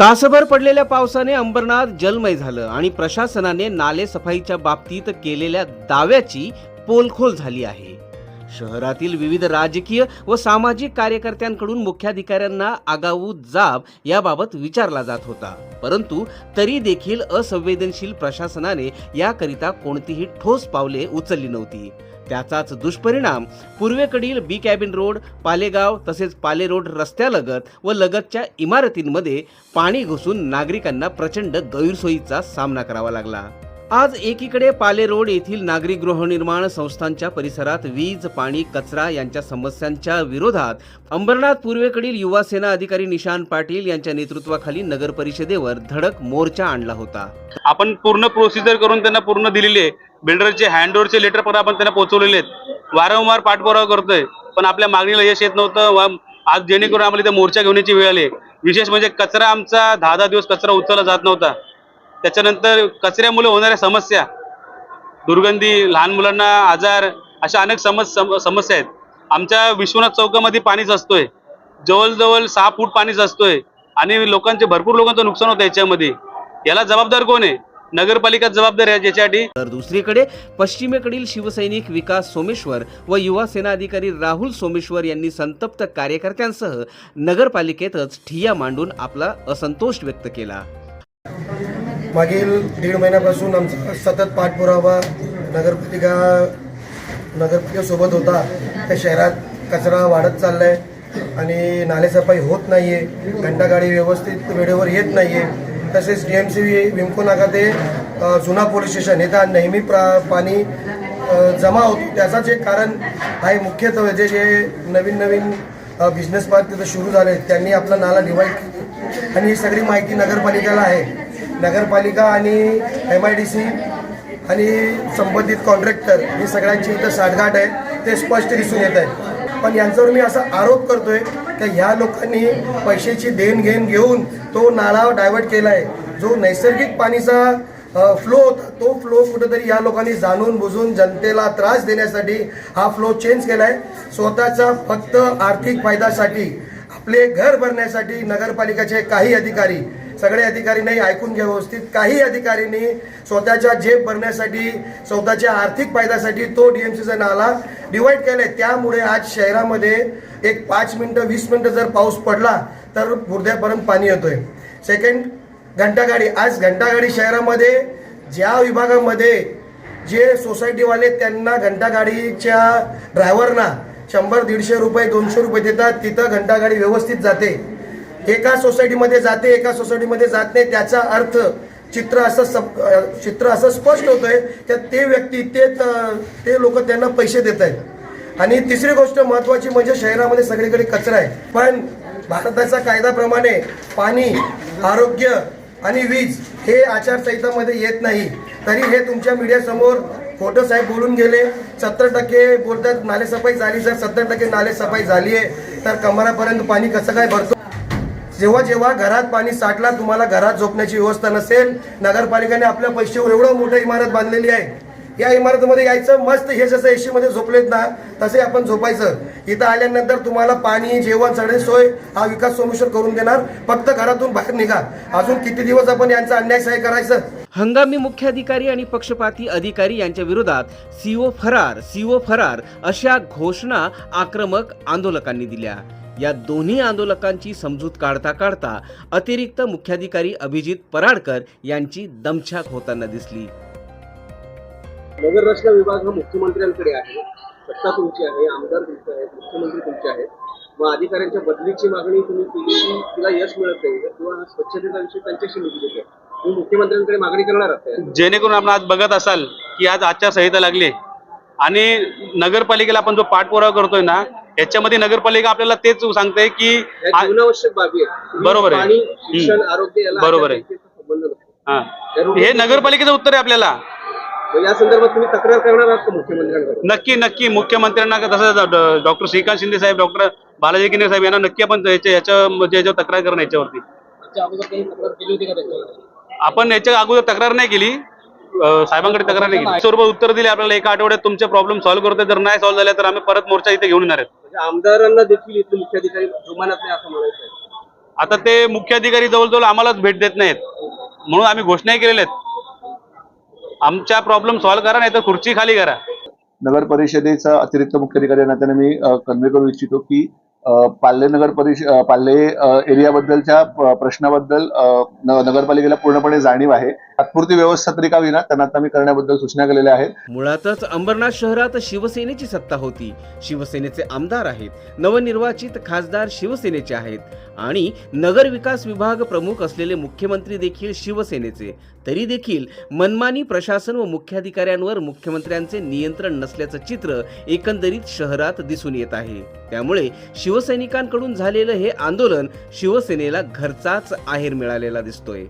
तासभर पडलेल्या पावसाने अंबरनाथ जलमय झालं आणि प्रशासनाने नाले सफाईच्या बाबतीत केलेल्या दाव्याची पोलखोल झाली आहे. शहरातील विविध राजकीय व सामाजिक कार्यकर्त्यांकडून मुख्याधिकाऱ्यांना आगाऊ जाब याबाबत विचारला जात होता. परंतु तरी देखील असंवेदनशील प्रशासनाने याकरिता कोणतीही ठोस पावले उचलली नव्हती. त्याचाच दुष्परिणाम पूर्वेकडील बी कॅबिन रोड पालेगाव तसेच पाले रोड रस्त्यालगत व लगतच्या इमारतींमध्ये पाणी घुसून नागरिकांना प्रचंड गैरसोयीचा सामना करावा लागला. आज एकीकडे पाले रोड येथील नागरी गृहनिर्माण संस्थांच्या परिसरात वीज पाणी कचरा यांच्या समस्यांच्या विरोधात अंबरनाथ पूर्वेकडील युवा सेना अधिकारी निशांत पाटील यांच्या नेतृत्वाखाली नगर परिषदेवर धडक मोर्चा आणला होता. आपण पूर्ण प्रोसिजर करून त्यांना पूर्ण दिलेली आहे. बिल्डरचे हँडओव्हरचे लेटर पण आपण त्यांना पोहोचवलेले आहेत. वारंवार पाठपुरावा करतोय. पण आपल्या मागणीला यश येत नव्हतं. व आज जेणेकरून आम्हाला इथे मोर्चा घेण्याची वेळ आली. विशेष म्हणजे कचरा आमचा दहा दहा दिवस कचरा उचलला जात नव्हता. त्याच्यानंतर कचऱ्यामुळे होणाऱ्या समस्या दुर्गंधी लहान मुलांना आजार अशा अनेक समस सम- समस्या आहेत. आमच्या विश्वनाथ चौकामध्ये पाणीच असतोय जवळजवळ सहा फूट पाणीच असतोय आणि लोकांचे भरपूर लोकांचं नुकसान होतं याच्यामध्ये. याला जबाबदार कोण आहे? नगरपालिका जबाबदार आहे याच्यासाठी. तर दुसरीकडे पश्चिमेकडील शिवसैनिक विकास सोमेश्वर व युवा सेना अधिकारी राहुल सोमेश्वर यांनी संतप्त कार्यकर्त्यांसह नगरपालिकेतच ठिय्या मांडून आपला असंतोष व्यक्त केला. मागील दीड महिन्यापासून आमचा सतत पाठपुरावा नगरपालिका नगरपालिकेसोबत होता. त्या शहरात कचरा वाढत चालला आहे आणि नालेसफाई होत नाही आहे घंटागाडी व्यवस्थित वेळेवर येत नाही आहे तसेच डी एम सी विमको नाका ते जुना पोलीस स्टेशन इथं नेहमी प्रा पाणी जमा होतो. त्याचाच एक कारण आहे मुख्यत्वे जे जे नवीन नवीन बिझनेस पार्क तिथं सुरू झाले त्यांनी आपला नाला डिवाईड आणि ही सगळी माहिती नगरपालिकेला आहे. नगरपालिका आणि एम आय डी सी आणि संबंधित कॉन्ट्रॅक्टर ही सगळ्यांची इथं साठगाठ आहे ते स्पष्ट दिसून येत आहे. पण यांच्यावर मी असा आरोप करतोय की ह्या लोकांनी पैशाची देण घेण घेऊन तो नाला डायव्हर्ट केला आहे जो नैसर्गिक पाणीचा फ्लो होता तो फ्लो कुठेतरी या लोकांनी जाणून बुजून जनतेला त्रास देण्यासाठी हा फ्लो चेंज केला आहे स्वतःचा फक्त आर्थिक फायद्यासाठी आपले घर भरण्यासाठी नगरपालिकेचे काही अधिकारी सगळे अधिकारी नाही ऐकून घ्या व्यवस्थित काही अधिकारींनी स्वतःच्या जेब भरण्यासाठी स्वतःच्या आर्थिक फायद्यासाठी तो डीएमसीचा नाला डिवाईड केलाय. त्यामुळे आज शहरामध्ये एक पाच मिनिटं वीस मिनिटं जर पाऊस पडला तर गुर्द्यापर्यंत पाणी येतोय. सेकंड घंटागाडी. आज घंटागाडी शहरामध्ये ज्या विभागामध्ये जे सोसायटीवाले त्यांना घंटागाडीच्या ड्रायव्हरना शंभर दीडशे रुपये दोनशे रुपये देतात. तिथं घंटागाडी व्यवस्थित जाते. एका सोसायटीमध्ये जाते एका सोसायटीमध्ये जात नाही. त्याचा अर्थ चित्र असं सप चित्र असं स्पष्ट होतंय की ते व्यक्ती ते ते लोक त्यांना पैसे देत आहेत आणि तिसरी गोष्ट महत्वाची म्हणजे शहरामध्ये सगळीकडे कचरा आहे. पण भारताच्या कायद्याप्रमाणे पाणी आरोग्य आणि वीज हे आचारसंहितामध्ये येत नाही. तरी हे तुमच्या मीडियासमोर खोटं साहेब बोलून गेले? सत्तर टक्के बोलतात नालेसफाई झाली जर सत्तर टक्के नालेसफाई झाली आहे. तर कमरापर्यंत पाणी कसं काय भरतो? जेव्हा जेव्हा घरात पाणी साठला तुम्हाला घरात झोपण्याची व्यवस्था नसेल. नगरपालिकेने आपल्या पैशावर एवढं मोठं इमारत बांधलेली आहे. या इमारतीमध्ये यायचं मस्त हे जसं एसीमध्ये झोपलेत ना तसे आपण झोपायचं. इथं आल्यानंतर तुम्हाला पाणी जेवण सगळे सोय हा विकास सोमेश्वर करून देणार. फक्त घरातून बाहेर निघा. अजून किती दिवस आपण यांचा अन्याय सहाय करायचं? हंगामी मुख्याधिकारी आणि पक्षपाती अधिकारी यांच्या विरोधात सीओ फरार सीओ फरार अशा घोषणा आक्रमक आंदोलकांनी दिल्या. या दोन्ही आंदोलकांची समजूत काढता काढता अतिरिक्त मुख्याधिकारी अभिजित पराडकर यांची दमछाक होताना दिसली. नगर रचना विभाग हा मुख्यमंत्र्यांकडे आहे. सत्ता तुमची आहे आमदार तुमचे आहेत मुख्यमंत्री तुमचे आहेत मग अधिकाऱ्यांच्या बदलीची मागणी तुम्ही केली की तिला यश मिळत नाही किंवा हा स्वच्छतेचा विषय त्यांच्याशी निगडीत आहे तुम्ही मुख्यमंत्र्यांकडे मागणी करणार आहात जेणेकरून आपण आज बघत असाल की आज आचारसंहिता लागली आणि नगरपालिकेला आपण जो पाठपुरावा करतोय ना याच्यामध्ये नगरपालिका आपल्याला तेच सांगते की जीवनावश्यक बाबी तुम्ही बरोबर आहे. शिक्षण. आरोग्य बरोबर आहे. हा. हे नगरपालिकेचं उत्तर आहे आपल्याला या संदर्भात तुम्ही तक्रार करणार आहात का मुख्यमंत्र्यांकडे नक्की नक्की. मुख्यमंत्र्यांना तसं डॉक्टर श्रीकांत शिंदे साहेब डॉक्टर बालाजी किने साहेब यांना नक्की आपण याच्या याच्या म्हणजे याच्यावर तक्रार करणं याच्यावरती. त्याच्या अगोदर काही तक्रार केली होती का त्याच्यावर? आपण याच्या अगोदर तक्रार नाही केली. साहेबांकडे तक्रार नाही केली. स्वरूपात उत्तर दिले. आपल्याला एका आठवड्यात तुमचे प्रॉब्लेम सॉल्व्ह करते जर नाही सॉल्व्ह झाले तर आम्ही परत मोर्चा इथे घेऊन येणार आहेत. म्हणजे आमदारांना देखील इथले मुख्याधिकारी जुमानत नाही असं म्हणायचं आहे आता ते मुख्य अधिकारी जवळजवळ आम्हालाच भेट देत नाहीत. म्हणून आम्ही घोषणाही केलेल्या आहेत. आमच्या प्रॉब्लेम सॉल्व्ह करा नाही तर खुर्ची खाली करा. नगर परिषदेचा अतिरिक्त मुख्य अधिकारी नात्याने मी कन्वे करू इच्छितो की पाल्ले नगर परिष पाल्ले एरियाबद्दलच्या प्रश्नाबद्दल नगरपालिकेला पूर्णपणे जाणीव आहे. तात्पुरती व्यवस्था तरी का विना त्यांना आता मी करण्याबद्दल सूचना केलेल्या आहेत. मुळातच अंबरनाथ शहरात शिवसेनेची सत्ता होती. शिवसेनेचे आमदार आहेत. नवनिर्वाचित खासदार शिवसेनेचे आहेत. आणि नगर विकास विभाग प्रमुख असलेले मुख्यमंत्री देखील शिवसेनेचे. तरी देखील मनमानी प्रशासन व मुख्याधिकाऱ्यांवर मुख्यमंत्र्यांचे नियंत्रण नसल्याचं चित्र एकंदरीत शहरात दिसून येत आहे. त्यामुळे शिव शिवसैनिकांकडून झालेलं हे आंदोलन शिवसेनेला घरचाच आहेर मिळालेला दिसतोय.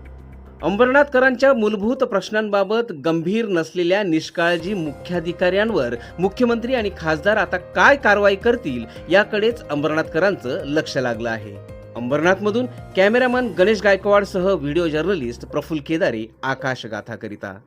अंबरनाथकरांच्या मूलभूत प्रश्नांबाबत गंभीर नसलेल्या निष्काळजी मुख्याधिकाऱ्यांवर मुख्यमंत्री आणि खासदार आता काय कारवाई करतील याकडेच अंबरनाथकरांचं लक्ष लागलं आहे. अंबरनाथमधून कॅमेरामन गणेश गायकवाडसह व्हिडिओ जर्नलिस्ट प्रफुल्ल केदारी आकाश गाथाकरिता